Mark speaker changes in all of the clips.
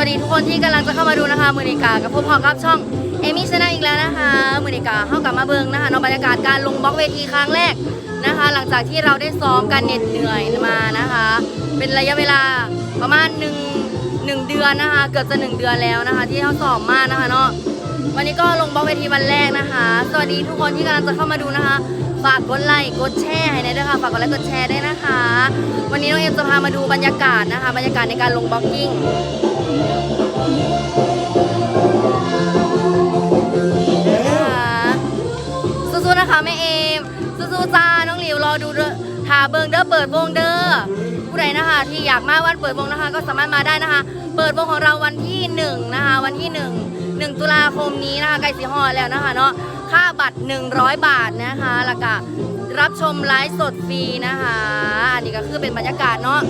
Speaker 1: วัสดีทุกคนที่กำลังจะเข้ามาดูนะคะมือนิกากับพวกพอกับช่องเอมี่ชนะอีกแล้วนะคะมือนิกาเข้ากลับมาเบิงนะคะเนอกบรรยากาศการลงบล็อกเวทีครั้งแรกนะคะ หลังจากที่เราได้ซ้อมกันเหน็ดเหนื่อยมานะคะ เป็นระยะเวลาประมาณหนึ่งหนึ่งเดือนนะคะ เกือบจะหนึ่งเดือนแล้วนะคะ ที่เขาซ้อมมานะคะเนาะวันนี้ก็ลงบล็อกเวทีวันแรกนะคะ สวัสดีทุกคนที่กำลังจะเข้ามาดูนะคะฝากกดไลค์กดแชร์ให้หน่อยด้วยค่ะฝากกดไลค์กดแชร์ได้นะคะ วันนี้น้องเอ็มจะพามาดูบรรยากาศนะคะ บรรยากาศในการลงบล็อกกิ้ง แม่เอมสู้ๆจ้าน้องหลิวรอดูเด้อทาเบิงเด้อเปิดวงเด้อผู้ใดนะคะ ที่อยากมาวันเปิดวงนะคะ ก็สามารถมาได้นะคะ เปิดวงของเราวันที่หนึ่งนะคะวันที่หนึ่งหนึ่งตุลาคมนี้นะคะใกล้สีหอแล้วนะคะเนาะค่าบัตร 100 บาทนะคะแล้วก็รับชมไลฟ์สดฟรีนะคะ อันนี้ก็คือเป็นบรรยากาศเนาะ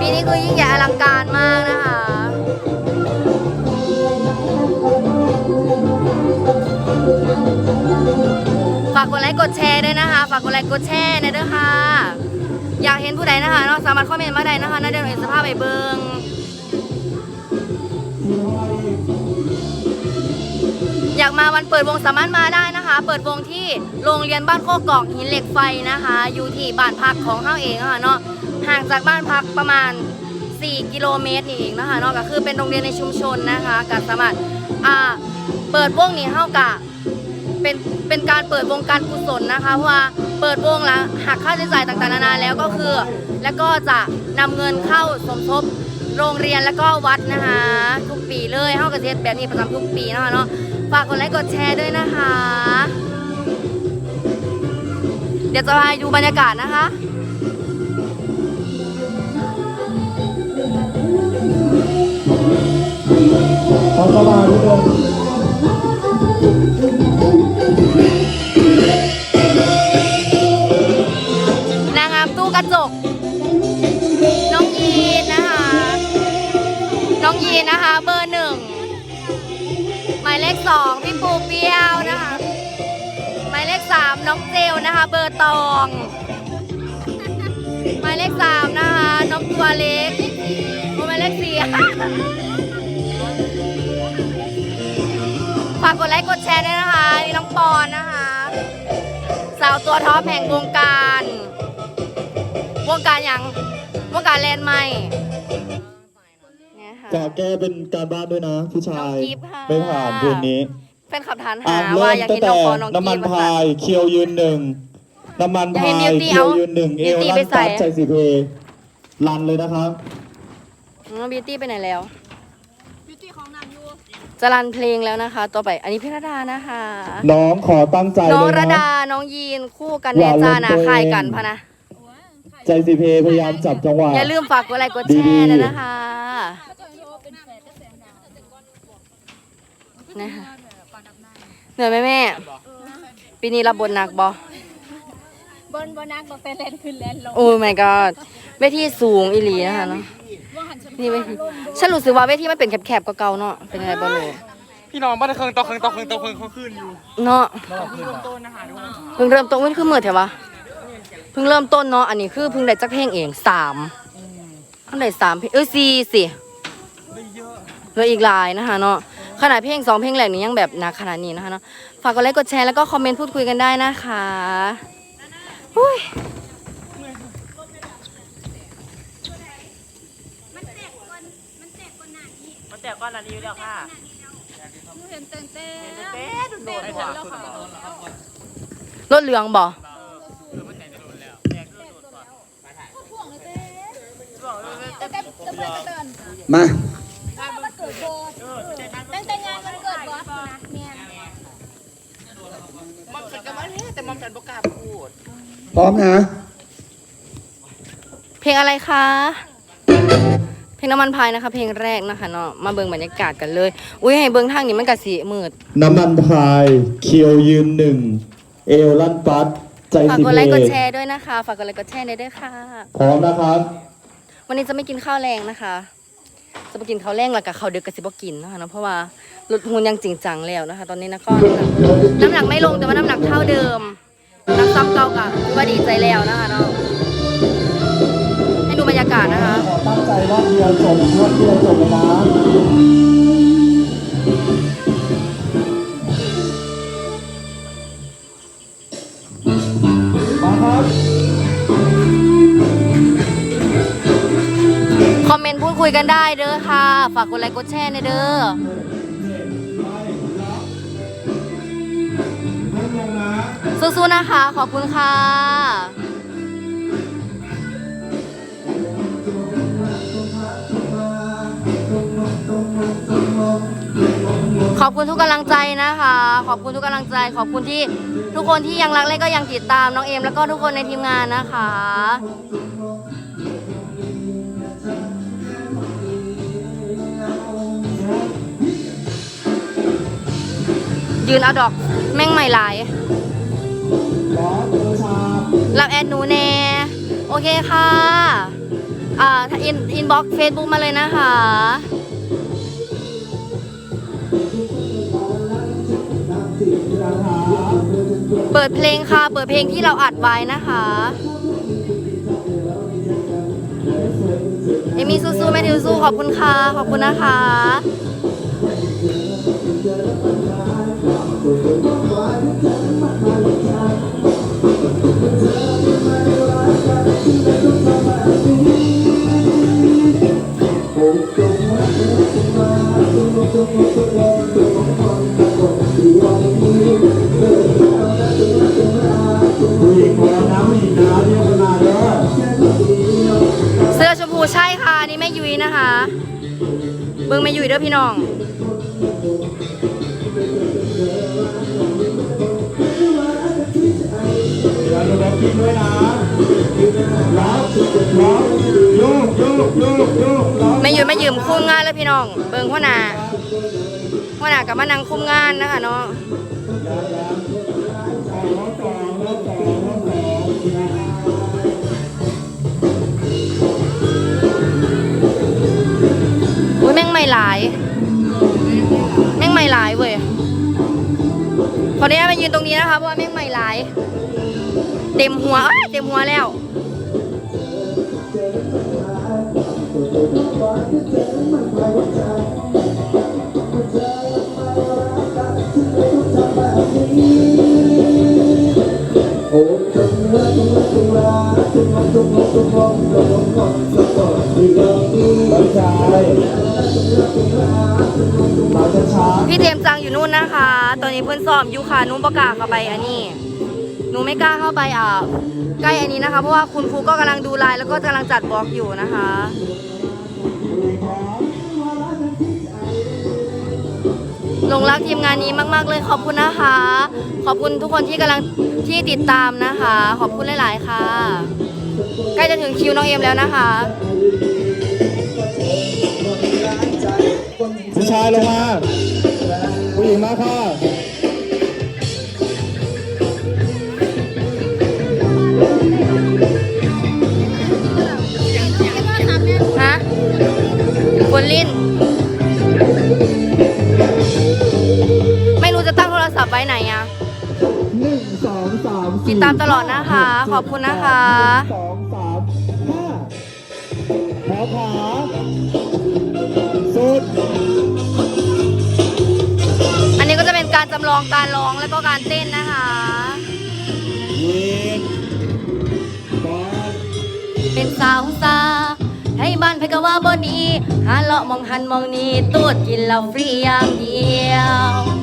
Speaker 1: ปีนี้คือยิ่งใหญ่อลังการมากนะคะฝากกดไลค์กดแชร์ด้วยนะคะ ฝากกดไลค์กดแชร์นะด้วยค่ะ อยากเห็นผู้ใดนะคะเนาะสามารถคอมเมนต์มาได้นะคะน่าจะเห็นสภาพไปเบิง อยากมาวันเปิดวงสามารถมาได้นะคะ เปิดวงที่โรงเรียนบ้านโคกอกหินเหล็กไฟนะคะ อยู่ที่บ้านพักของเฮาเองค่ะเนาะห่างจากบ้านพักประมาณ 4 กิโลเมตรนี่เองนะคะเนาะก็คือเป็นโรงเรียนในชุมชนนะคะก็สามารถอ่าเปิดวงนี้เท่ากับเป็นเป็นการเปิดวงการกุศลนะคะเพราะว่าเปิดวงแล้วหักค่าใช้จ่ายต่างๆนานาแล้วก็คือ แล้วก็จะนำเงินเข้าสมทบโรงเรียนแล้วก็วัดนะคะ ทุกปีเลยเท่ากับเทศแบบนี้ประจำทุกปีนะคะเนาะ ฝากกดไลค์กดแชร์ด้วยนะคะ เดี๋ยวจะพาไปดูบรรยากาศนะคะ
Speaker 2: ขอเข้ามาทุกคน
Speaker 1: ตอง หมายเลขสามนะคะน้องตัวเล็กโอ้หมายเลขสี่ฝากกดไลค์กดแชร์ด้วยนะคะนี่น้องปอนนะคะ สาวตัวท็อปแห่งวงการ วงการอย่างวงการแลนด์ใหม่เนี่ยค่ะ
Speaker 2: กาแก้เป็นการบ้านด้วยนะผู้ชาย
Speaker 1: น้องกิ๊บค่ะ
Speaker 2: ไม่ผ่านคืนนี้
Speaker 1: แฟนขับทาน
Speaker 2: อะ
Speaker 1: หา
Speaker 2: เริ่
Speaker 1: ว่ามอยาก
Speaker 2: ตั้
Speaker 1: เห็
Speaker 2: ง
Speaker 1: นน้
Speaker 2: แต่
Speaker 1: องปอน้อง
Speaker 2: น้ำมัน
Speaker 1: กีบ
Speaker 2: พายเคียวยืนหนึ่ง น้ำมัน
Speaker 1: อยาก
Speaker 2: พา
Speaker 1: เห็น
Speaker 2: ย
Speaker 1: Beauty
Speaker 2: เคียว
Speaker 1: เอา
Speaker 2: ยืนหนึ่งเอว
Speaker 1: Beauty
Speaker 2: ลั่น
Speaker 1: ไปใส่
Speaker 2: ปัดใจสิเพรันเลยนะครับ
Speaker 1: น้องบิวตี้ไปไหนแล้วบิวตี้ของนางยูจะรันเพลงแล้วนะคะ ต่อไปอันนี้พี่ระดานะคะ
Speaker 2: น้องขอตั้งใจ
Speaker 1: น้อง
Speaker 2: เลย
Speaker 1: ระ
Speaker 2: นะ
Speaker 1: ดาน้องยีนคู่กันแน่จ้า
Speaker 2: อย่าลืม
Speaker 1: นะ
Speaker 2: ตัวเอง
Speaker 1: คายกันพะนะ
Speaker 2: ใจสิเพพยายามจับจังหวะ
Speaker 1: อย่าลืมฝากกดไลค์กดแช
Speaker 2: ดี
Speaker 1: ร์
Speaker 2: ๆ
Speaker 1: นะนะคะนะคะเหนื่อยไหมแม่ปีนี้รับบทหนักบอ บ
Speaker 3: นบนนักบอกแต่แลนขึ้นแลนลง
Speaker 1: โอ้ my god เวทีสูงอีหลีนะคะเนาะนี่เวทีฉันรู้สึกว่าเวทีมันเป็นแคบๆกว่าเก่าเนาะเป็นอะไรบ้างเลย
Speaker 4: พี่น้องบ้านเครื่องต่อเครื่องต่อเครื่องต่อเครื่องเขาขึ้นอยู่
Speaker 1: เนาะ
Speaker 4: ต้นนะคะทุกคน
Speaker 1: เพิ่งเริ่มต้นมันคือมือเถอะวะเพิ่งเริ่มต้นเนาะอันนี้คือเพิ่งได้จักเพลงเองสามเพิ่งได้สามเพลงเออสี่สิเหลืออีกหลายนะคะเนาะขนาดเพลงสองเพลงแรกนี้ยังแบบหนักขนาดนี้นะคะเนาะฝากกดไลค์กดแชร์แล้วก็คอมเมนต์พูดคุยกันได้นะคะ อุ้ย
Speaker 4: มันแตกก้อนอันนี้อยู่แล้วค่ะ
Speaker 3: เห็นเต้นเต้น
Speaker 4: เต้นโดนหัว
Speaker 1: รถเหลืองบ่
Speaker 3: แต่แต่แต่เพื่อนเตือน
Speaker 2: มา
Speaker 3: มันเกิดโบตั้งแต่งานมันเกิดบอสนะเนี่ย
Speaker 4: มันเป็นกันมาเนี่ยแต่มันเป็นประกาศพูด
Speaker 2: พร้อมนะ
Speaker 1: เพลงอะไรคะ เพลงน้ำมันพายนะคะ เพลงแรกนะคะเนาะ มาเบิ่งบรรยากาศกันเลย อุ้ยให้เบิ่งทางนี้มันกะสีมืด
Speaker 2: น้ำมันพายเคียวยืนหนึ่ง เอวลั่นปัด ใจ
Speaker 1: ฝาก
Speaker 2: สิ
Speaker 1: กด
Speaker 2: เพ
Speaker 1: ไลค์กดแชร์ด้วยนะคะ ฝากกดไลค์กดแชร์ด้วยค่ะ
Speaker 2: พร้อมนะครับ
Speaker 1: วันนี้จะไม่กินข้าวแรงนะคะ จะไปกินข้าวแรงแล้วกับข้าวดึกกับสิบกินนะคะเนาะ เพราะว่าลดหุ่นอยังจริงจังแล้วนะคะ ตอนนี้นะก็น้ำหนักน้ำหนักไม่ลงแต่ว่าน้ำหนักเท่าเดิม น้ำซ้ำเก่ากับว่าว่าดีใจแล้วนะคะเนาะให้ดูบรรยากาศนะคะ
Speaker 2: ขอตั้งใจรอบเดียวจบรอบเดียวจบเลยนะมาครับ
Speaker 1: คอมเมนต์พูดคุยกันได้เด้อค่ะ ฝากกดไลค์กดแชร์ในอยเด้อ สู้ๆนะคะ ขอบคุณค่ะ ขอบคุณทุกกำลังใจนะคะ ขอบคุณทุกกำลังใจ ขอบคุณที่ทุกคนที่ยังรักและก็ยังติดตามน้องเอมแล้วก็ทุกคนในทีมงานนะคะยืนเอาดอกแม่งใหม่หลาย รับแอดหนูแน่ โอเคค่ะ อ่าอินอินบ็อกเฟซบุ๊กมาเลยนะคะเปิดเพลงค่ะ เปิดเพลงที่เราอัดไว้นะคะเอมี่สู้ๆแม่ทิวสู้ขอบคุณค่ะ ขอบคุณนะคะ
Speaker 2: ผู้ โยกร้อง
Speaker 1: แม่ยุ้ยมายืมคุ้มงานแล้วพี่น้อง เบิงพ่อนาพ่อนากับมานังคุ้มงานนะคะเนาะ
Speaker 2: ร้องอุ้
Speaker 1: ยแม่งไม่หลาย ไม่หลายเว้ยขออนุญาตมายืนตรงนี้นะคะเพราะว่าแม่งไม่หลาย เต็มหัวเอ้ยเต็มหัวแล้ว
Speaker 2: อ
Speaker 1: พี่เทมจังอยู่นู่นนะคะ ตอนนี้เพื่อนซ้อมอยู่ค่ะนุ่มประกาศเข้าไปอันนี้หนูไม่กล้าเข้าไปอะใกล้อันนี้นะคะ เพราะว่าคุณครูก็กำลังดูไลน์แล้วก็กำลังจัดบล็อกอยู่นะคะหลงรักทีมงานนี้มาก ๆ เลยขอบคุณนะคะ ขอบคุณทุกคนที่กำลังที่ติดตามนะคะ ขอบคุณหลาย ๆ ค่ะ ใกล้จะถึงคิวน้องเอ็มแล้วนะคะ
Speaker 2: ๆผู้ชายลงมาผู้หญิงมาค่ะ
Speaker 1: ฮะบนลิ้น ไม่รู้จะตั้งโทรศัพท์ไว้ไหนอะ
Speaker 2: หนึ่งสองสาม
Speaker 1: ติดตามตลอดนะคะ ขอบคุณนะคะ
Speaker 2: สองสามห้า แถวขาสุด
Speaker 1: อันนี้ก็จะเป็นการจำลองการร้องแล้วก็การเต้นนะคะ
Speaker 2: ยิงบอล
Speaker 1: เป็นสาวซาให้บ้านเพกะว่าบนนี้หาเลาะมองหันมองนี้ตัวจกินเราฟรีอย่างเดียว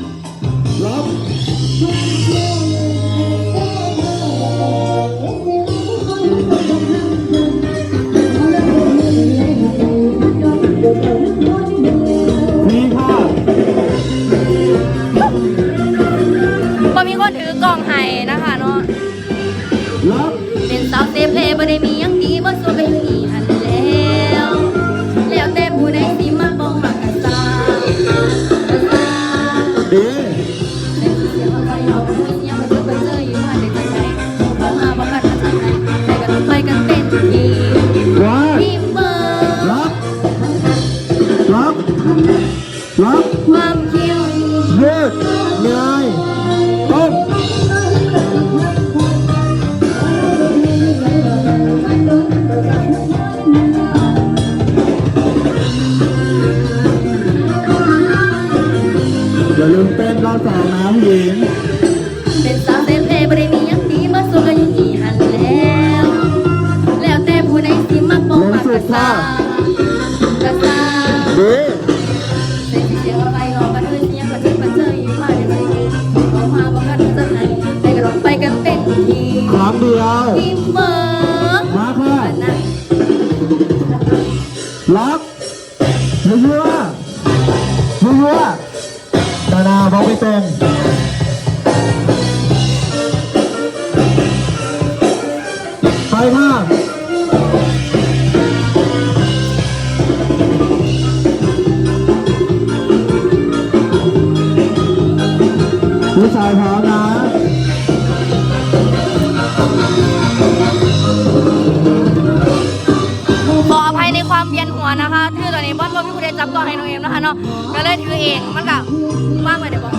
Speaker 1: เดี๋ยวบอ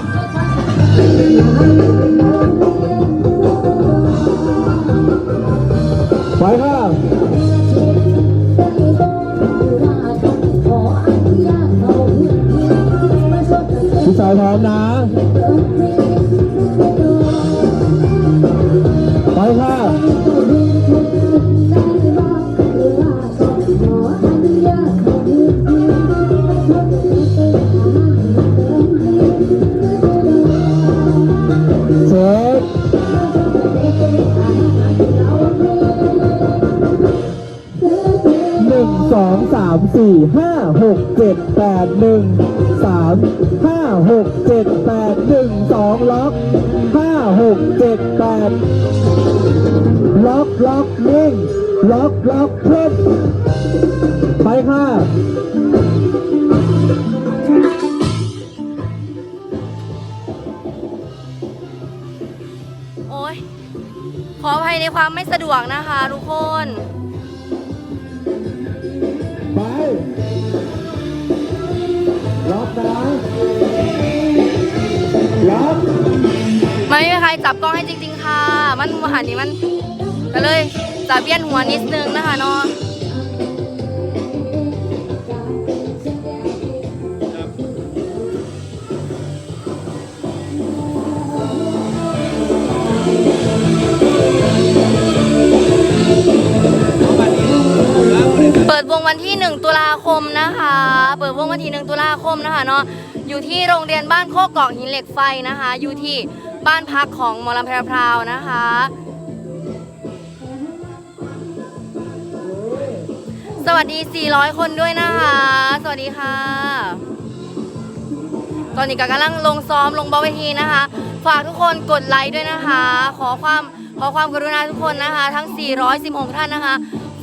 Speaker 1: ก ในความไม่
Speaker 2: สะ
Speaker 1: ดวกนะคะทุกคน
Speaker 2: ไปล็อกนะล็อก
Speaker 1: ไม่มีใครจับกล้องให้จริง ๆ ค่ะ มันมหันนี้มันก็เลยจะเวียนหัวนิดนึงนะคะเนาะ วันที่ 1 ตุลาคมนะคะ เปิดวงวันที่ 1 ตุลาคมนะคะเนาะอยู่ที่โรงเรียนบ้านโคกเกาะหินเหล็กไฟนะคะ อยู่ที่บ้านพักของหมอลำแพรพราวนะคะ สวัสดี 400 คนด้วยนะคะ สวัสดีค่ะ ตอนนี้ก็กำลังลงซ้อมลงบอเวทีนะคะ ฝากทุกคนกดไลค์ด้วยนะคะ ขอความขอความกรุณาทุกคนนะคะ ทั้ง 416 ท่านนะคะ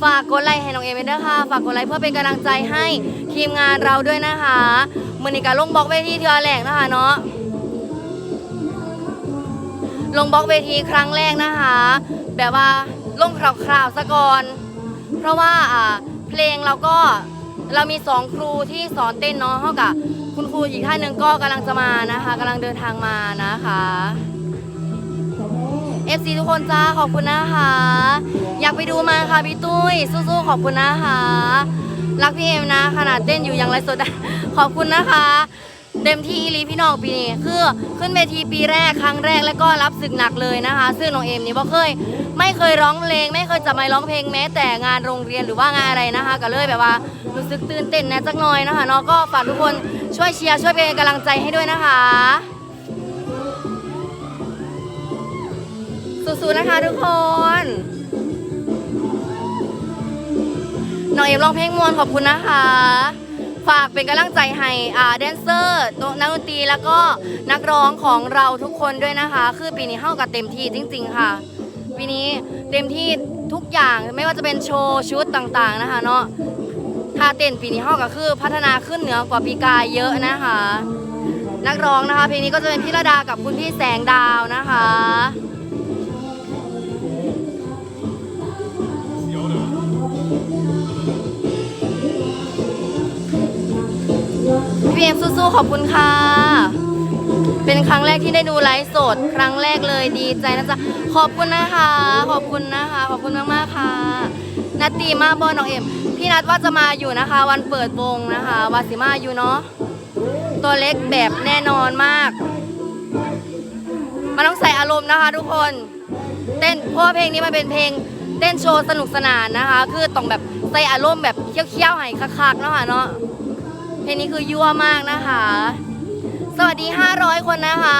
Speaker 1: ฝากกดไลค์ให้น้องเอเมด้วยค่ะ ฝากกดไลค์เพื่อเป็นกำลังใจให้ทีมงานเราด้วยนะคะมือนี้ก็ลงบล็อกเวทีเทือแหลกนะคะเนาะลงบล็อกเวทีครั้งแรกนะคะ แบบว่าลงคร่าวๆซะก่อน เพราะว่าอ่าเพลงเราก็เรามีสองครูที่สอนเต้นเนาะเท่ากับคุณครูอีกท่านหนึ่งก็กำลังจะมานะคะกำลังเดินทางมานะคะ FC ทุกคนจ้าขอบคุณนะคะ อยากไปดูมาค่ะพี่ตุ้ย สู้ๆขอบคุณนะคะ รักพี่เอ็มนะ ขนาดเต้นอยู่ยังไรสด ขอบคุณนะคะ เต็มที่อีลีพี่น้องปีนี้คือขึ้นเวทีปีแรกครั้งแรกแล้วก็รับศึกหนักเลยนะคะ ซึ่งน้องเอ็มนี่บ่เคย ไม่เคยร้องเพลง ไม่เคยจะไมาร้องเพลงแม้ แต่งานโรงเรียนหรือว่างานอะไรนะคะ ก็เลยแบบว่ารู้สึกตื่นเต้นแน่จักหน่อยนะคะเนาะก็ฝากทุกคนช่วยเชียร์ช่วยเป็นกำลังใจให้ด้วยนะคะ สู้ๆนะคะทุกคน น้องเอ็มร้องเพลงมวนขอบคุณนะคะ ฝากเป็นกำลังใจให้อ่าแดนเซอร์นักดนตรีแล้วก็นักร้องของเราทุกคนด้วยนะคะ คือปีนี้เข้ากับเต็มที่จริง ๆ ค่ะ ปีนี้เต็มที่ทุกอย่างไม่ว่าจะเป็นโชว์ชุดต่างๆนะคะ เนาะท่าเต้นปีนี้เข้ากับคือพัฒนาขึ้นเหนือกว่าปีกายเยอะนะคะนักร้องนะคะเพลงนี้ก็จะเป็นพี่ระดากับคุณพี่แสงดาวนะคะ พี่เอ็มสู้ๆขอบคุณค่ะ เป็นครั้งแรกที่ได้ดูไลฟ์สด ครั้งแรกเลยดีใจนะจ๊ะขอบคุณนะคะ ขอบคุณนะคะ ขอบคุณมากๆค่ะนัตตีมาบอน้องเอ็มพี่นัดว่าจะมาอยู่นะคะ วันเปิดวงนะคะวาสิมาอยู่เนาะตัวเล็กแบบแน่นอนมาก มันต้องใส่อารมณ์นะคะ ทุกคนเต้นเพราะว่าเพลงนี้มันเป็นเพลงเต้นโชว์สนุกสนานนะคะ คือต้องแบบใส่อารมณ์แบบเคี้ยวๆให้คักๆเนาะค่ะเนาะ ลงนี้คือยั่วมากนะคะ สวัสดี 500 คนนะคะ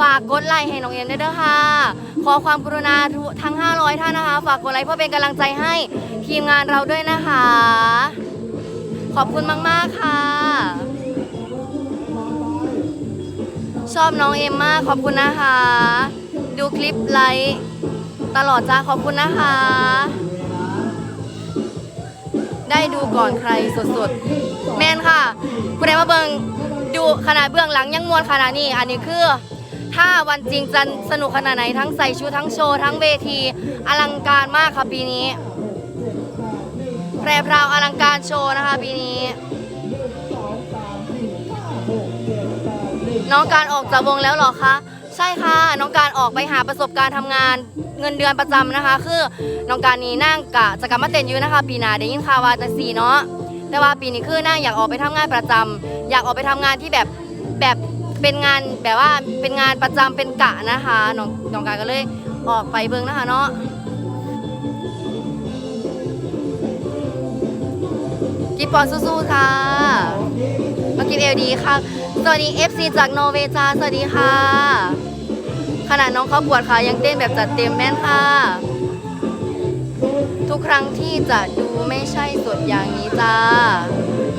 Speaker 1: ฝากกดไลค์ให้น้องเอ็มด้วยเด้อค่ะ ขอความกรุณาทั้ง 500 ท่านนะคะ ฝากกดไลค์เพื่อเป็นกำลังใจให้ทีมงานเราด้วยนะคะ ขอบคุณมากๆค่ะ ชอบน้องเอ็มมากขอบคุณนะคะ ดูคลิปไลค์ตลอดจ้าขอบคุณนะคะ ได้ดูก่อนใครสดๆ แม่นค่ะผู้ใดมาเบิงดูขนาดเบื้องหลังยังมวนขนาดนี้ อันนี้คือ ถ้าวันจริงจะสนุกขนาดไหนทั้งใส่ชุดทั้งโชว์ทั้งเวที อลังการมากค่ะปีนี้แพรพราวอลังการโชว์นะคะปีนี้ น้องการออกจากวงแล้วหรอคะ ใช่ค่ะ น้องการออกไปหาประสบการณ์ทำงานเงินเดือนประจำนะคะ คือน้องการนี้นั่งกะจะกลับมาเต้นอยูนนะคะ ปีหน้าได้ยินข่าวว่าจะสีเนาะแต่ว่าปีนี้คือนั่งอยากออกไปทำงานประจำอยากออกไปทำงานที่แบบแบบเป็นงานแบบว่าเป็นงานประจำเป็นกะนะคะน้องน้องการก็เลยออกไปเบิ่งนะคะเนาะ กิปปอนสู้ๆค่ะ มากินเอลดีค่ะ สวัสดี FC จากโนเวจาสวัสดีค่ะ ขณะน้องเขาปวดขายังเต้นแบบจัดเต็มแม่นค่ะ ทุกครั้งที่จะดูไม่ใช่สดอย่างนี้จ้า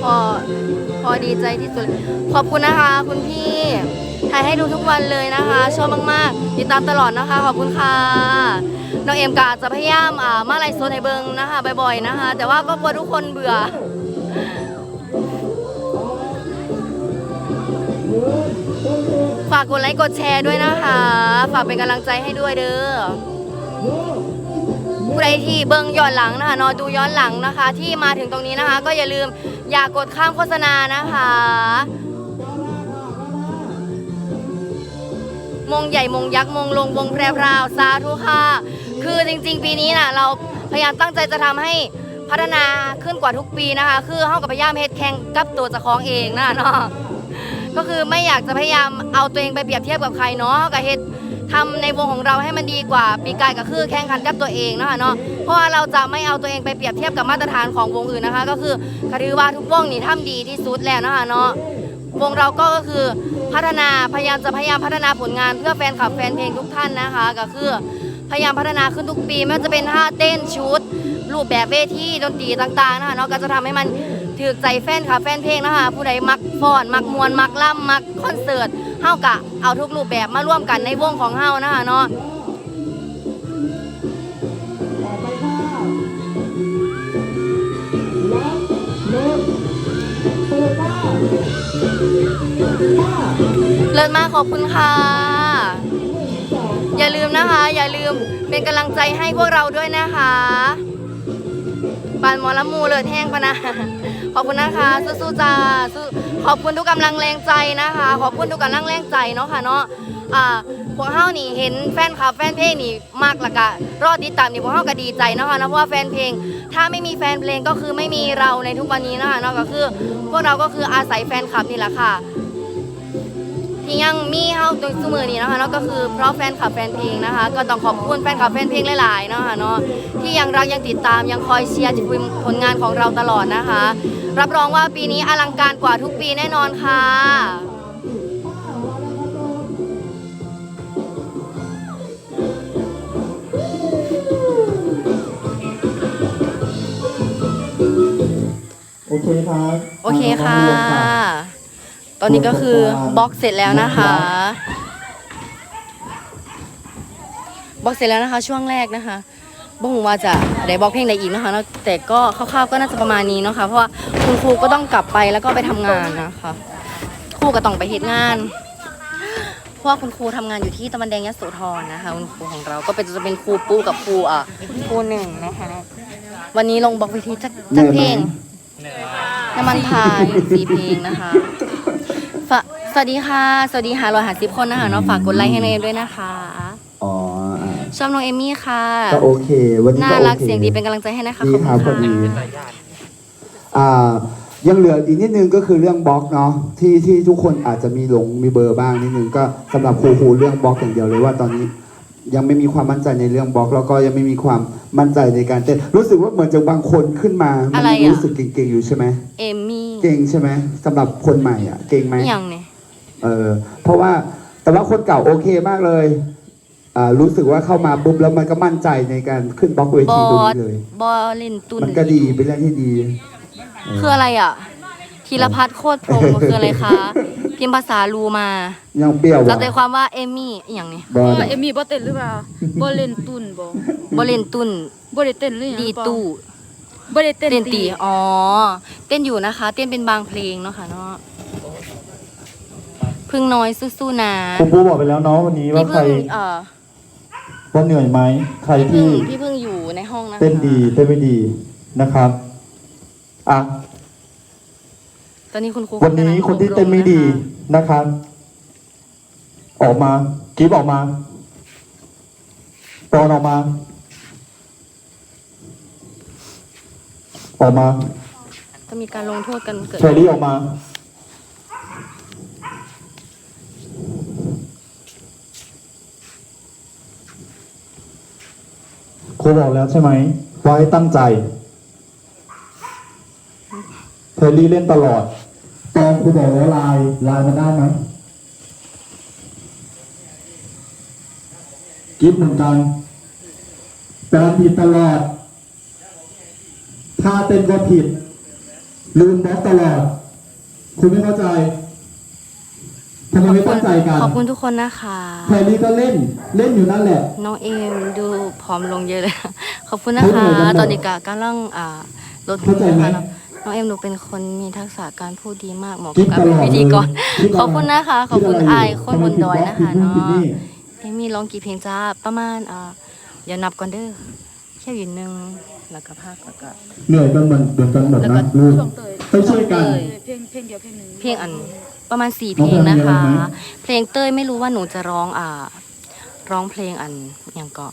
Speaker 1: พอพอดีใจที่สุด ขอบคุณนะคะ คุณพี่ ถ่ายให้ดูทุกวันเลยนะคะ ชอบมากๆ ติดตามตลอดนะคะ ขอบคุณค่ะ น้องเอ็มกาจะพยายามอ่ามาไลฟ์สดให้เบิงนะคะ บ่อยๆนะคะ แต่ว่าก็กลัวทุกคนเบื่อ ฝากกดไลค์กดแชร์ด้วยนะคะ ฝากเป็นกำลังใจให้ด้วยเด้อผู้ใดที่เบิ่งย้อนหลังนะคะนอดูย้อนหลังนะคะ ที่มาถึงตรงนี้นะคะ ก็อย่าลืมอย่ากดข้ามโฆษณานะคะ มงใหญ่มงยักษ์มงลงวงแพรพราวสาธุค่ะ คือจริง ๆ ปีนี้น่ะเราพยายามตั้งใจจะทำให้พัฒนาขึ้นกว่าทุกปีนะคะ คือเฮากับพยายามเฮ็ดแข่งกับตัวเจ้าของเองนะเนาะ ก็คือไม่อยากจะพยายามเอาตัวเองไปเปรียบเทียบกับใครเนาะกับเฮ็ดทำในวงของเราให้มันดีกว่าปีกายก็คือแข่งขันกับตัวเองนะคะเนาะเพราะว่าเราจะไม่เอาตัวเองไปเปรียบเทียบกับมาตรฐานของวงอื่นนะคะ ก็คือก็ถือว่าทุกวงนี่ทำดีที่สุดแล้วนะคะเนาะวงเราก็คือพัฒนาพยายามจะพยายามพัฒนาผลงานเพื่อแฟนคลับแฟนเพลงทุกท่านนะคะ ก็คือพยายามพัฒนาขึ้นทุกปีไม่ว่าจะเป็นท่าเต้นชุด รูปแบบเวทีดนตรีต่างๆนะคะเนาะก็จะทำให้มัน ถือใจแฟนค่ะแฟนเพลงนะคะ ผู้ใดมักฟ้อนมักมวนมักล่ำมักคอนเสิร์ตเฮากะเอาทุกรูปแบบมาร่วมกันในวงของเฮานะคะเนาะเลิศมากขอบคุณค่ะ อย่าลืมนะคะ อย่าลืมเป็นกำลังใจให้พวกเราด้วยนะคะ ปานหมอละมูเลยแห้งปะนะ ขอบคุณนะคะสู้ๆจ้าสู้ขอบคุณทุกกำลังแรงใจนะคะ ขอบคุณทุกกำลังแรงใจเนาะค่ะเนาะอ่าพวกเฮานี่เห็นแฟนคลับแฟนเพลงนี่มากละกะรอดติดตามนี่พวกเฮาก็ดีใจเนาะค่ะเนะเพราะว่าแฟนเพลง ถ้าไม่มีแฟนเพลงก็คือไม่มีเราในทุกวันนี้นะคะเนาะก็คือ พวกเราก็คืออาศัยแฟนคลับนี่แหละค่ะ ที่ยังมีเฮาตัวสมือนี้นะคะเนาะก็คือเพราะแฟนคลับแฟนเพลงนะคะ ก็ต้องขอบคุณแฟนคลับแฟนเพลงหลายๆเนาะค่ะเนาะที่ยังรักยังติดตามยังคอยเชียร์ผลงานของเราตลอดนะคะ รับรองว่าปีนี้อลังการกว่าทุกปีแน่นอนค่ะ
Speaker 2: โอเคครับ
Speaker 1: โอเคค่ะ ตอนนี้ก็คือบล็อกเสร็จแล้วนะคะบล็อกเสร็จแล้วนะคะ ช่วงแรกนะคะบ่งว่าจะได้บล็อกเพลงใดอีกนะคะเนาะแต่ก็คร่าวๆก็น่าจะประมาณนี้เนาะค่ะเพราะว่าคุณครูก็ต้องกลับไปแล้วก็ไปทำงานนะคะครูก็ต้องไปเฮ็ดงานเพราะว่าคุณครูทำงานอยู่ที่ตะวันแดงยโสธรนะคะ คุณครูของเราก็เป็นจะเป็นครูปูกับครูอะครูหนึ่งนะคะวันนี้ลงบล็อกเวทีจักจักเพลงน้ำมันพายสีเพลงนะคะฝะ สวัสดีค่ะ สวัสดีค่ะรอยหาสิบคนนะคะเนาะฝากกดไลค์ให้น้องเอ็มด้วยนะคะ
Speaker 2: อ๋ออ่า
Speaker 1: ชอบน้องเอมมี่ค่ะ
Speaker 2: ก็โอเค วันนี้
Speaker 1: น่า
Speaker 2: ก็โอ
Speaker 1: รัก
Speaker 2: เค
Speaker 1: เสียงดีเป็นกำลังใจให้นะคะ
Speaker 2: ดี
Speaker 1: ขอบ
Speaker 2: ครับพ
Speaker 1: คุ
Speaker 2: อ
Speaker 1: ณ
Speaker 2: ดี
Speaker 1: ค่ะ
Speaker 2: อ่า ยังเหลืออีกนิดนึงก็คือเรื่องบล็อกเนาะที่ที่ทุกคนอาจจะมีหลงมีเบอร์บ้างนิดนึงก็สำหรับครูครูเรื่องบล็อกอย่างเดียวเลยว่าตอนนี้ ยังไม่มีความมั่นใจในเรื่องบล็อก แล้วก็ยังไม่มีความมั่นใจในการเต้นรู้สึกว่าเหมือนจะบางคนขึ้นมามั
Speaker 1: อะไรอะ
Speaker 2: รู้สึกเก่งๆอยู่ใช่ไหม
Speaker 1: เอมมี่
Speaker 2: เก่งใช่ไหมสำหรับคนใหม่อะเก่งไหม
Speaker 1: อย่างเนี่ย
Speaker 2: เออเพราะว่าแต่ว่าคนเก่าโอเคมากเลยอ่ารู้สึกว่าเข้ามาปุ๊บแล้วมันก็มั่นใจในการขึ้นบล็อกเว
Speaker 1: บ
Speaker 2: ที
Speaker 1: อ
Speaker 2: ตรง
Speaker 1: ส
Speaker 2: นี้เลย
Speaker 1: บอเล่นตุน
Speaker 2: มันก็ดีเป็นเรื่องที่ดีเคื
Speaker 1: ออะไรอะธีรพัฒน์โคตรพรหมคืออะไรคะพิมพ์ภาษาลูมา
Speaker 2: ยังเปรี้ยว
Speaker 1: จับ
Speaker 2: ว่ะ
Speaker 1: ใจความว่าเอมมี่อหย่างนี้
Speaker 2: บอล
Speaker 3: เอมมี่บ่เต้นหรือเปล่าบ่เล่นตุนบ่
Speaker 1: บอเล่นตุน
Speaker 3: บ่ได้เต้นหรือหยัง
Speaker 1: ดี
Speaker 3: หรือเปล่า
Speaker 1: ตู้
Speaker 3: บ่ได้เต้น
Speaker 1: เต้นตีอ๋อเต้นอยู่นะคะ เต้นเป็นบางเพลงเนาะค่ะเนาะ พึ่งน้อยสู้ๆนะ
Speaker 2: คุณครูบอกไปแล้วเนาะวันนี้ว่า
Speaker 1: พี่
Speaker 2: ใคร
Speaker 1: พึ่งเอ่อ
Speaker 2: ว่าเหนื่อยไหมใคร
Speaker 1: พี่พึ่
Speaker 2: ที่
Speaker 1: งพี่พึ่งอยู่ในห้องนะคะ
Speaker 2: เต้นดีเต้นไม่ดีนะครับอะ
Speaker 1: ตอนนี้คุณครู
Speaker 2: วันนี้คนที่เต้นไม่ดีนะครับ ออกมากิฟออกมาตอนออกมา ออกมา
Speaker 1: จะมีการลงโทษกันเกิด
Speaker 2: เชอรี่ออกมา รูบอกแล้วใช่ไหมว่าให้ตั้งใจ เทอรี่เล่นตลอด ตอนครูบอกแล้วลายลายมันได้ไหมกิฟเหมือนกันแต่ผิดตลอดถ้าเต้นก็ผิด ลืมบล็อกตลอด คุณไม่เข้าใจ ทำไมไม่ตั้งใจกัน
Speaker 1: ขอบคุณทุกคนนะคะ
Speaker 2: แพรรี่ก็เล่นเล่นอยู่นั่นแหละ
Speaker 1: น้องเอมดูผอมลงเยอะเลย ขอบคุณนะ
Speaker 2: พูด
Speaker 1: คะ
Speaker 2: หน่อยกันหน่อย
Speaker 1: ตอนนี้กะกำลังอ่าลด
Speaker 2: เข้าใจไหม
Speaker 1: นะคะน้องเอมหนูเป็นคนมีทักษะการพูดดีมากเหมาะ
Speaker 2: คิ
Speaker 1: กับ
Speaker 2: ด
Speaker 1: การ
Speaker 2: ตล
Speaker 1: เป็น
Speaker 2: อด
Speaker 1: พิธีกร
Speaker 2: เลยคิด
Speaker 1: ขอบคุณนะคะ ขอบคุณ
Speaker 2: คิดะไร
Speaker 1: อายโคนบนดอยนะคะ
Speaker 2: ทำไม
Speaker 1: เนาะ
Speaker 2: ผิดบล็อกผิด
Speaker 1: เอมมี่ร้องกี่เพลงจ้าประมาณอ่าเดี๋ยวนับก่อนเด้อ แค่อยู่หนึ่งแล้วก็ภาคแล้วก็
Speaker 2: เหนื่อยกันเหมือนเหมือนกันหมด
Speaker 1: แล้วก็
Speaker 2: นะลูก
Speaker 3: ช่วงเตย
Speaker 2: ไปช่วยกัน
Speaker 3: เพลงเพลงเดียวเพลงหนึ่ง
Speaker 1: เพลงอันประมาณสี่เพลงนะคะ เพลงเต้ยไม่รู้ว่าหนูจะร้องอ่า ร้องเพลงอันอย่างก็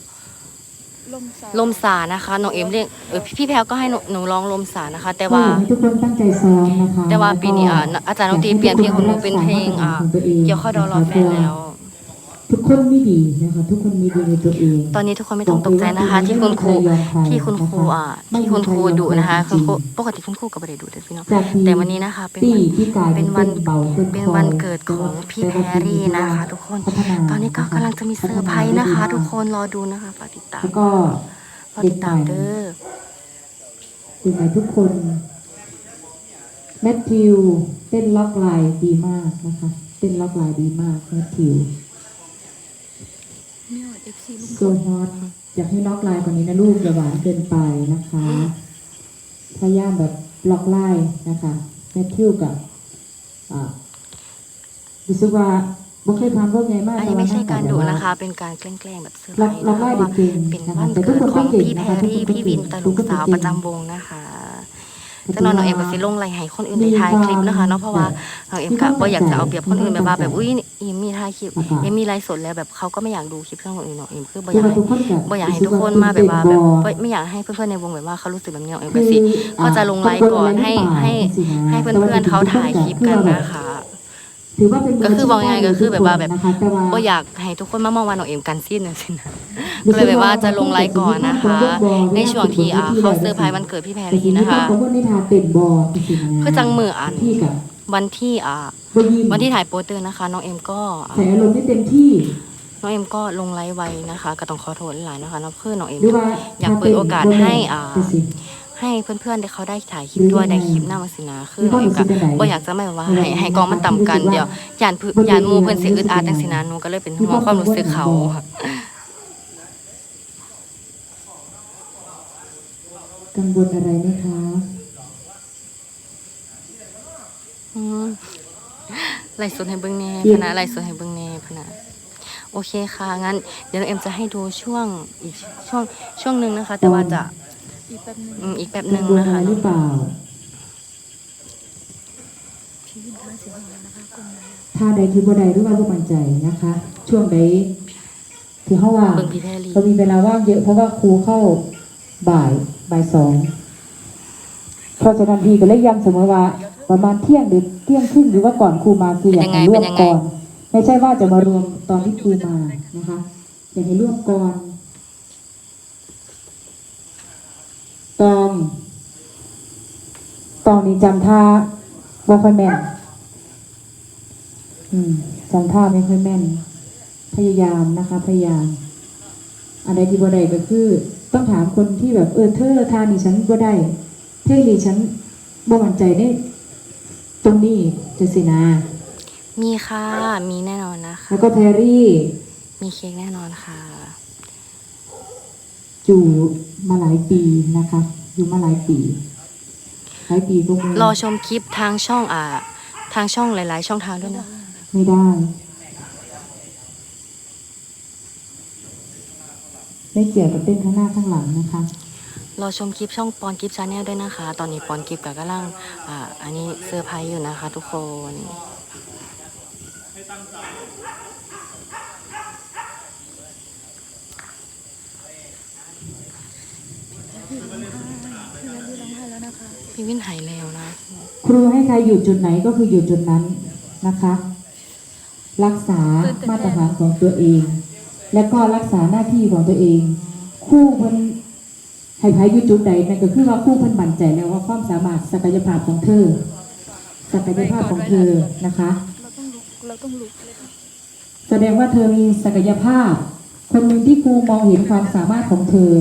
Speaker 3: ลมสา
Speaker 1: ลมสานะคะน้องเอ็มเรียกเออพี่แพลวก็ให้หนูร้องลมสานะคะ แต่ว่า
Speaker 5: ทุกคนตั้งใจซ้อมนะคะ
Speaker 1: แต่ว่าปีนี้อาจารย์ดนตรีเปลี่ยนเพลงของหนูเป็นเพลงอ่าเกี่ยวข้าวดอรอแฟนแล้ว
Speaker 5: ทุกคนไม่ดีนะคะทุกคนมีดีในตัวเอง
Speaker 1: ตอนนี้ทุกคนไม่ต้องตกใจนะคะ ที่คุณครูที่คุณครูอ่าที่คุณครูดุนะคะคุณครูปกติคุณครูก็ไม่ได้ดุเลยพี่น้อง
Speaker 5: จากที่
Speaker 1: แต่วันนี้นะคะเป็น
Speaker 5: ตี
Speaker 1: วัน
Speaker 5: ที่กลาย
Speaker 1: เป็นวัน
Speaker 5: เบาต้
Speaker 1: เป็น
Speaker 5: คอ
Speaker 1: วันเกิดของพี่แพรรี่นะคะ ทุกคน
Speaker 5: พัฒา
Speaker 1: ตอนนี้ก็กำลังจะมีเซอร์ไพรส์นะคะ ทุกคนรอดูนะคะฝากติดตาม
Speaker 5: แล้วก็
Speaker 1: ฝากติดตามเด้อ
Speaker 5: ถึงไหนทุกคนแมทธิวเต้นล็อกไลน์ดีมากนะคะเต้นล็อกไลน์ดีมากแมทธิว โซฮอตอยากให้ล็อกไลน์กว่านี้นะลูกอย่าหวานเกินไปนะคะพยายามแบบล็อกไล่นะคะแมทธิวกับอ่ารู้สึกว่าบ่เคยผ่านพวกไงมาก
Speaker 1: อันนี้ไม่ใช่การดุ
Speaker 5: แต่ว่
Speaker 1: นะคะ เป็นการแกล้งๆแบบเซอร์ไพร
Speaker 5: ล็อก
Speaker 1: ส์
Speaker 5: ล็อก
Speaker 1: นะคะ
Speaker 5: ไล่
Speaker 1: เพราะว่า
Speaker 5: เก่ง
Speaker 1: เป็น
Speaker 5: นะ
Speaker 1: วั
Speaker 5: คะ
Speaker 1: น
Speaker 5: แต่ทุ
Speaker 1: เกิ
Speaker 5: ก
Speaker 1: ด
Speaker 5: คน
Speaker 1: ข
Speaker 5: ก็
Speaker 1: อง
Speaker 5: เก่ง
Speaker 1: พี่แพ
Speaker 5: นะ
Speaker 1: ร
Speaker 5: คะทุก
Speaker 1: รี่
Speaker 5: คนก็
Speaker 1: พี่วิ
Speaker 5: เก่
Speaker 1: น
Speaker 5: ง
Speaker 1: ตล
Speaker 5: ทุก
Speaker 1: ก
Speaker 5: คน
Speaker 1: สาว
Speaker 5: เก่ง
Speaker 1: ประจำวงนะคะ แต่น้องน้องเอ็มก็สิลงไลน์ให้คนอื่นได้ถ่ายคลิปนะคะเนาะเพราะว่าน้องเอ็มก็บ่อยากจะเอาเปรียบคนอื่นแบบว่าแบบอุ้ยเอ็มมีถ่ายคลิปเอ็มมีไลฟ์สดแล้วแบบเขาก็ไม่อยากดูคลิปของคนอื่นเนาะเอ็มคือบ่อยากให้
Speaker 5: ทุกคนก็
Speaker 1: บ่อยากให้ทุกคนมาแบบว่าแบบบ่ไม่อยากให้เพื่อนๆในวงแบบว่าเขารู้สึกแบบนี้น้องเอ็มก็สิก็จะลงไลฟ์ก่อนให้ให้ให้เพื่อนๆเขาถ่ายคลิปกันนะคะ
Speaker 5: ถือว่าเป็น
Speaker 1: ก็คือบอกยังไงก็คือแบบว่าแบบ
Speaker 5: นะคะแต่ว่า
Speaker 1: ก็อยากให้ทุกคนมามองว่าน้องเอ็มกันสิ้นนะสินะก็เลยแบบว่าจะลงไลฟ์ก่อนนะคะ ในช่วงที่อ่าเขาเซอร์ไพรส์วันเกิดพี่แพรรี่นะคะ
Speaker 5: เขาก็ได้ทาเต็มบอจริงๆนะ
Speaker 1: คือจังมืออัน
Speaker 5: ที่กับ
Speaker 1: วันที่อ่า
Speaker 5: บยิม
Speaker 1: วันที่ถ่ายโปสเตอร์นะคะ น้องเอ็มก็อ่า
Speaker 5: ใส่อารมณ์ได้เต็มที่
Speaker 1: น้องเอ็มก็ลงไลฟ์ไว้นะคะ ก็ต้องขอโทษหลายๆนะคะเนาะเพื่อนน้องเอ็ม
Speaker 5: หรือว่า
Speaker 1: อยากเปิดโอกาสให้อ่า
Speaker 5: จังสิ
Speaker 1: ให้เพื่อนๆได้เขาได้ถ่ายคลิปด้วยได้คลิปหน้ามาสินะคือน้องเอ็มก็บ่อยากจะไม่แบบว่าให้ให้กองมันต่ำกันเดี๋ยวยานพื้นยานหมูเพิ่นสิอึดอัดจังสินะหนูก็เลยเป็นห่วงความรู้สึกเขา
Speaker 5: กังวลอะไรไหมคะ
Speaker 1: อืมไล่สดให้เบิ่งแน่พะนะไล่สดให้เบิ่งแน่พะนะโอเคค่ะ งั้น เดี๋ยวน้องเอ็มจะให้ดูช่วงอีกช่วงช่วงหนึ่งนะคะ แต่ว่าจะ
Speaker 3: อีกแป๊บนึง
Speaker 1: อืมอีกแป๊บห
Speaker 5: กั
Speaker 1: นึ่
Speaker 5: ง
Speaker 1: ง
Speaker 5: วล
Speaker 1: นะ
Speaker 5: อะไร
Speaker 1: คะ
Speaker 5: หรือเปล่าถ้าใดที่บ่ใดหรือว่าบ่มั่นใจนะคะ ช่วงใดที่เขาว่า
Speaker 1: เบิ่งพี่แพรรี่
Speaker 5: เรามีเวลาว่างเยอะเพราะว่าครูเข้าบ่ายบ่ายสองเพราะฉะนั้นพี่ก็เลยย้ำเสมอว่าประมาณเที่ยงหรือเที่ยงครึ่งหรือว่าก่อนครูมาคืออยากให้ร่วมก่อน ไม่ใช่ว่าจะมารวมตอนที่ครูมานะคะอยากให้ร่วมก่อน ตองตองนี่จำท่าบ่ค่อยแม่น อืมจำท่าไม่ค่อยแม่น พยายามนะคะ พยายามอะไรที่บ่ได้ก็คือ ต้องถามคนที่แบบเออเธอทานนี่ฉันบ่ได้เท่นี่ฉันบ่มั่นใจในตรงนี้จะสินะ
Speaker 1: มีค่ะ มีแน่นอนนะคะ
Speaker 5: แล้วก็แพรรี่
Speaker 1: มีเค้กแน่นอนค่ะ
Speaker 5: อยู่มาหลายปีนะคะ อยู่มาหลายปีหลายปีก็มี
Speaker 1: รอชมคลิปทางช่องอ่า ทางช่องหลาย ๆ ช่องทางด้วยนะ
Speaker 5: ไม่ได้ ไม่เกี่ยวกับเต้นข้างหน้าข้างหลังนะคะ
Speaker 1: รอชมคลิปช่องปอนกิฟชาแนลด้วยนะคะ ตอนนี้ปอนกิฟกับกำลังอ่าอันนี้เซอร์ไพรส์อยู่นะคะ ทุกคน พี่วินหายแล้วนะ
Speaker 5: ครูให้ใครอยู่จุดไหนก็คืออยู่จุดนั้นนะคะ รักษามาตรฐานของตัวเอง และก็รักษาหน้าที่ของตัวเอง คู่เพิ่นให้ใครอยู่จุดใดนั่นก็คือว่าคู่เพิ่นบั่นใจแล้วว่าความสามารถศักยภาพของเธอศักยภาพของเธอนะคะแสดงว่าเธอมีศักยภาพ คนหนึ่งที่ครูมองเห็นความสามารถของเธอ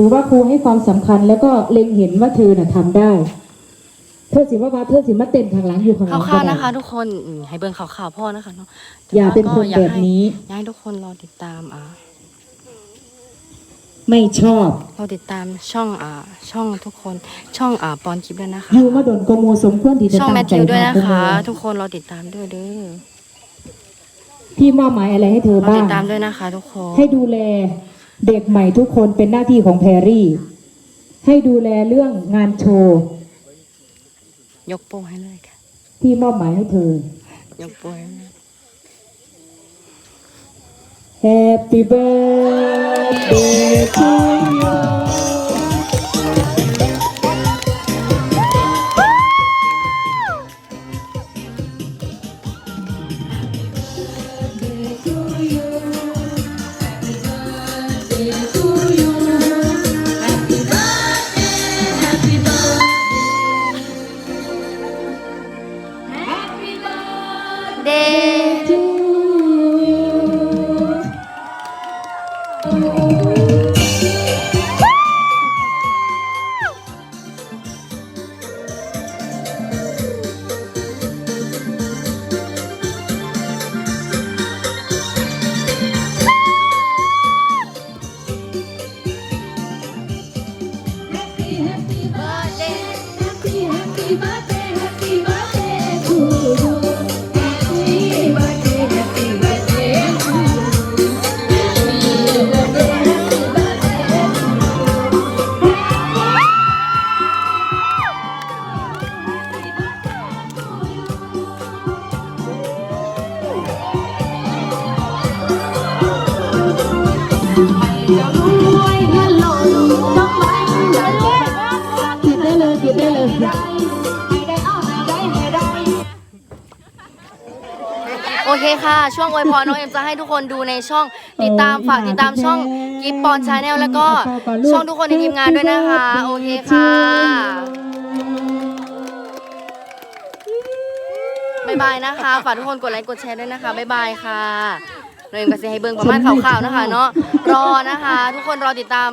Speaker 5: ถือว่าครูให้ความสำคัญแล้วก็เล็งเห็นว่าเธอน่ะทำได้ เธอสิว่าว่าเธอสิมาเต้นข้างหลังอยู่ข้างห
Speaker 1: ค
Speaker 5: ลัง
Speaker 1: ร่าวๆ
Speaker 5: ได้
Speaker 1: นะคะ ทุกคนอืมให้เบิ่งข่าวๆพ่อนะคะเนาะแต่
Speaker 5: อย่า
Speaker 1: ว่
Speaker 5: เป็นคน
Speaker 1: ก็อยาก
Speaker 5: แบบ
Speaker 1: ให้
Speaker 5: นี้
Speaker 1: อยากให้ทุกคนรอติดตามอ่า
Speaker 5: ไม่ชอบ
Speaker 1: รอติดตามช่องอ่า ช่องทุกคนช่องอ่าปอนคลิปด้วยนะคะ
Speaker 5: อยู่มาโดนโกโมสมควรที่จะ
Speaker 1: ช่อง
Speaker 5: ตั้
Speaker 1: แม
Speaker 5: ง
Speaker 1: ท
Speaker 5: ใจ
Speaker 1: ธิวด้วยนะ
Speaker 5: ทำโกโม
Speaker 1: คะ ทุกคนรอติดตามด้วยเด้อ
Speaker 5: พี่มอบหมายอะไรให้เธอ
Speaker 1: รอ
Speaker 5: บ้า
Speaker 1: ติ
Speaker 5: ง
Speaker 1: ดตามด้วยนะคะ ทุกคน
Speaker 5: ให้ดูแล เด็กใหม่ทุกคนเป็นหน้าที่ของแพรรี่ ให้ดูแลเรื่องงานโชว์
Speaker 1: ยกโป้ให้เลยค่ะ
Speaker 5: ที่มอบหมายให้เธอ
Speaker 1: ยกโป้ให้เลย
Speaker 5: Happy birthday to you
Speaker 1: โอเคค่ะ ช่วงอวยพรน้องเอ็มจะให้ทุกคนดูในช่องติดตามฝากติดตามช่องกิฟปอนชาแนลแล้วก็ช่องทุกคนในทีมงานด้วยนะคะ โอเคค่ะบ๊ายบายนะคะ ฝากทุกคนกดไลค์กดแชร์ด้วยนะคะบ๊ายบายค่ะเราเองก็จะให้เบิ่งประมาณข่าวๆนะคะเนาะรอนะคะ ทุกคนรอติดตาม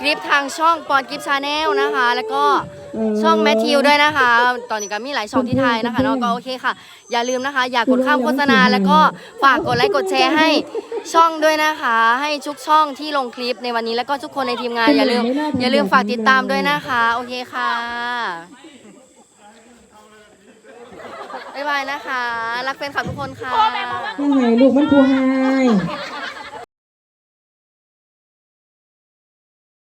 Speaker 1: คลิปทางช่องปอนกิฟชาแนลนะคะ แล้วก็ช่องแมทธิวด้วยนะคะ ตอนนี้ก็มีหลายช่องที่ไทยนะคะเนาะก็โอเคค่ะ อย่าลืมนะคะ อย่ากดข้ามโฆษณา แล้วก็ฝากกดไลค์กดแชร์ให้ช่องด้วยนะคะ ให้ทุกช่องที่ลงคลิปในวันนี้แล้วก็ทุกคนในทีมงานอย่าลืมอย่าลืมฝากติดตามด้วยนะคะ โอเคค่ะบ๊ายบายนะคะ รักแฟนคลับทุกคนค่ะ
Speaker 5: ยังไงลูกมันผู้ให้